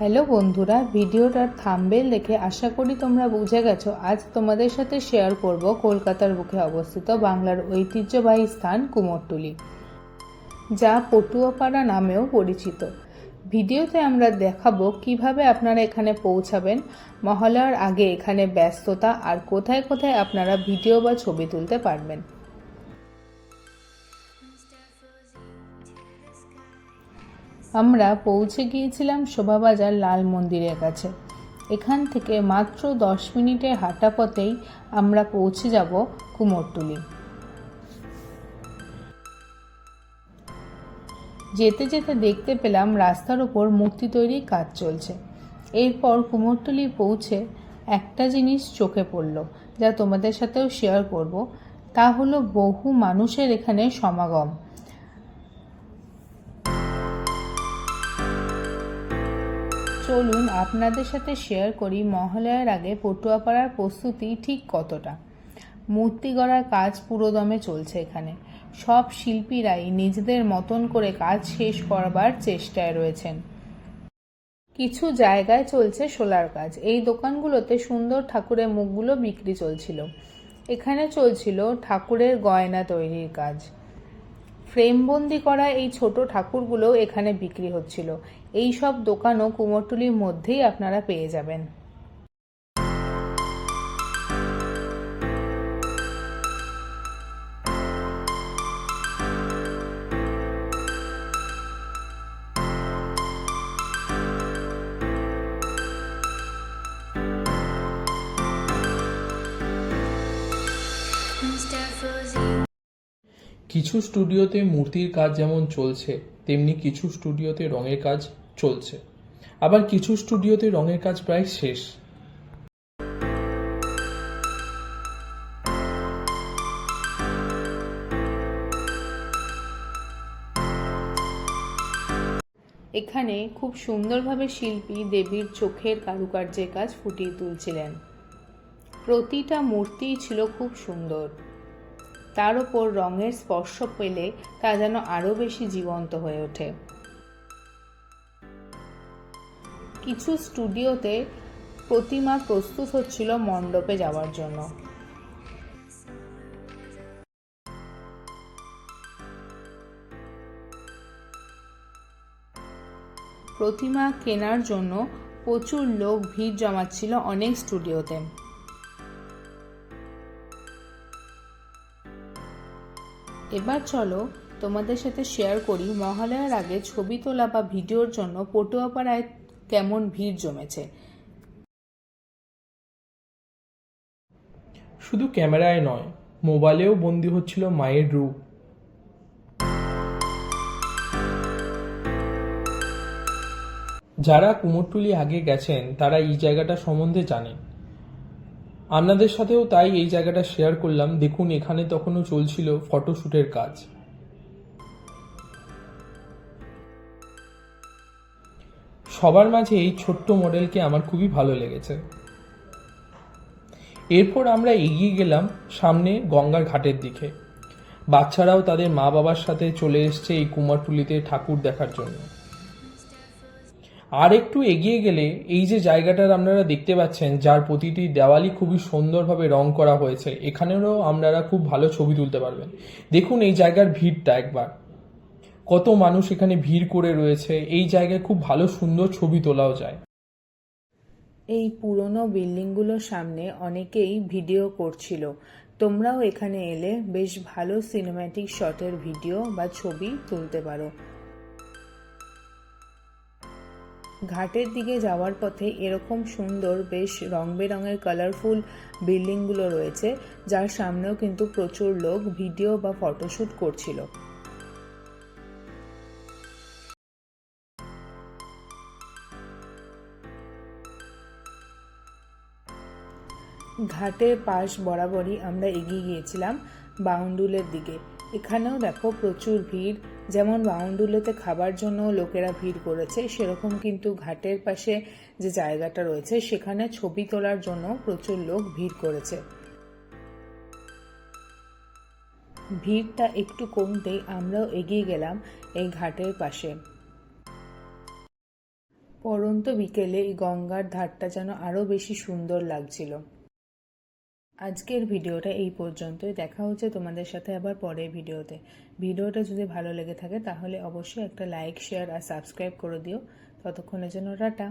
Hello বন্ধুরা ভিডিওটার thumbnail দেখে আশা করি তোমরা বুঝে গেছো। আজ তোমাদের সাথে শেয়ার করব কলকাতার বুকে অবস্থিত বাংলার ঐতিহ্যবাহী স্থান কুমোরটুলি, যা পটুয়াপাড়া নামেও পরিচিত। ভিডিওতে আমরা দেখাবো কীভাবে আপনারা এখানে পৌঁছাবেন মহালয়ার আগে এখানে ব্যস্ততা, আর কোথায় কোথায় আপনারা ভিডিও বা ছবি তুলতে পারবেন। আমরা পৌঁছে গিয়েছিলাম শোভাবাজার লাল মন্দিরের কাছে। এখান থেকে মাত্র দশ মিনিটের হাঁটা পথেই আমরা পৌঁছে যাব কুমোরটুলি। যেতে যেতে দেখতে পেলাম রাস্তার ওপর মূর্তি তৈরির কাজ চলছে। এরপর কুমোরটুলি পৌঁছে একটা জিনিস চোখে পড়ল, যা তোমাদের সাথেও শেয়ার করব। তা হলো বহু মানুষের এখানে সমাগম। চলুন আপনাদের সাথে শেয়ার করি মহালয়ার আগে পটুয়াপাড়ার প্রস্তুতি ঠিক কতটা? মূর্তি গড়ার কাজ পুরোদমে চলছে এখানে। সব শিল্পীরাই নিজেদের মতন করে কাজ শেষ করবার চেষ্টায় রয়েছেন। কিছু জায়গায় চলছে সোলার কাজ। এই দোকানগুলোতে সুন্দর ঠাকুরের মুখগুলো বিক্রি চলছিল। এখানে চলছিল ঠাকুরের গয়না তৈরির কাজ। ফ্রেমবন্দি করা এই ছোট ঠাকুরগুলো এখানে বিক্রি হচ্ছিল। এই সব দোকানও কুমোরটুলির মধ্যেই আপনারা পেয়ে যাবেন। কিছু স্টুডিওতে মূর্তির কাজ যেমন চলছে, তেমনি কিছু স্টুডিওতে রঙের কাজ চলছে। আবার কিছু স্টুডিওতে রঙের কাজ প্রায় শেষ। এখানে খুব সুন্দরভাবে শিল্পী দেবীর চোখের কারুকার্যের কাজ ফুটিয়ে তুলছিলেন। প্রতিটা মূর্তিই ছিল খুব সুন্দর। তার ওপর রঙের স্পর্শ পেলে তা যেন আরও বেশি জীবন্ত হয়ে ওঠে। কিছু স্টুডিওতে প্রতিমা প্রস্তুত হচ্ছিল মণ্ডপে যাওয়ার জন্য। প্রতিমা কেনার জন্য প্রচুর লোক ভিড় জমাচ্ছিল অনেক স্টুডিওতে। এবার চলো তোমাদের সাথে শেয়ার করি মহালয়ার আগে ছবি তোলা বা ভিডিওর জন্য পটুয়াপাড়ায় কেমন ভিড় জমেছে। শুধু ক্যামেরায় নয়, মোবাইলেও বন্দি হচ্ছিল মায়ের রূপ। যারা কুমোরটুলি আগে গেছেন, তারা এই জায়গাটা সম্বন্ধে জানেন। আপনাদের সাথেও তাই এই জায়গাটা শেয়ার করলাম। দেখুন, এখানে তখনও চলছিল ফটোশ্যুটের কাজ। সবার মাঝে এই ছোট্ট মডেলকে আমার খুবই ভালো লেগেছে। এরপর আমরা এগিয়ে গেলাম সামনে গঙ্গার ঘাটের দিকে। বাচ্চারাও তাদের মা বাবার সাথে চলে এসছে এই কুমারটুলিতে ঠাকুর দেখার জন্য। আর একটু এগিয়ে গেলে এই যে জায়গাটার আপনারা দেখতে পাচ্ছেন, যার প্রতিটি দেওয়ালই খুবই সুন্দরভাবে রং করা হয়েছে এখানেও আপনারা খুব ভালো ছবি তুলতে পারবেন। দেখুন এই জায়গার ভিড়টা একবার। কত মানুষ এখানে ভিড় করে রয়েছে, এই জায়গায় খুব ভালো সুন্দর ছবি তোলাও যায়। এই পুরনো বিল্ডিংগুলোর সামনে অনেকেই ভিডিও করছিল। তোমরাও এখানে এলে বেশ ভালো সিনেম্যাটিক শটের ভিডিও বা ছবি তুলতে পারো। ঘাটের দিকে যাওয়ার পথে এরকম সুন্দর বেশ রং বেরঙের কালারফুল বিল্ডিংগুলো রয়েছে, যার সামনেও কিন্তু প্রচুর লোক ভিডিও বা ফটোশ্যুট করছিল। ঘাটের পাশ বরাবরই আমরা এগিয়ে গিয়েছিলাম বাউন্ডুলের দিকে। এখানেও দেখো প্রচুর ভিড়। যেমন বাউন্ডুলোতে খাবার জন্য লোকেরা ভিড় করেছে, সেরকম কিন্তু ঘাটের পাশে যে জায়গাটা রয়েছে, সেখানে ছবি তোলার জন্য প্রচুর লোক ভিড় করেছে। ভিড়টা একটু কমতেই আমরাও এগিয়ে গেলাম এই ঘাটের পাশে। পরন্ত বিকেলে এই গঙ্গার ধারটা যেন আরও বেশি সুন্দর লাগছিল। আজকের ভিডিওটা এই পর্যন্তই। দেখা হচ্ছে তোমাদের সাথে আবার পরের ভিডিওতে। ভিডিওটা যদি ভালো লেগে থাকে, তাহলে অবশ্যই একটা লাইক শেয়ার আর সাবস্ক্রাইব করে দিও। ততক্ষণের জন্য টাটা।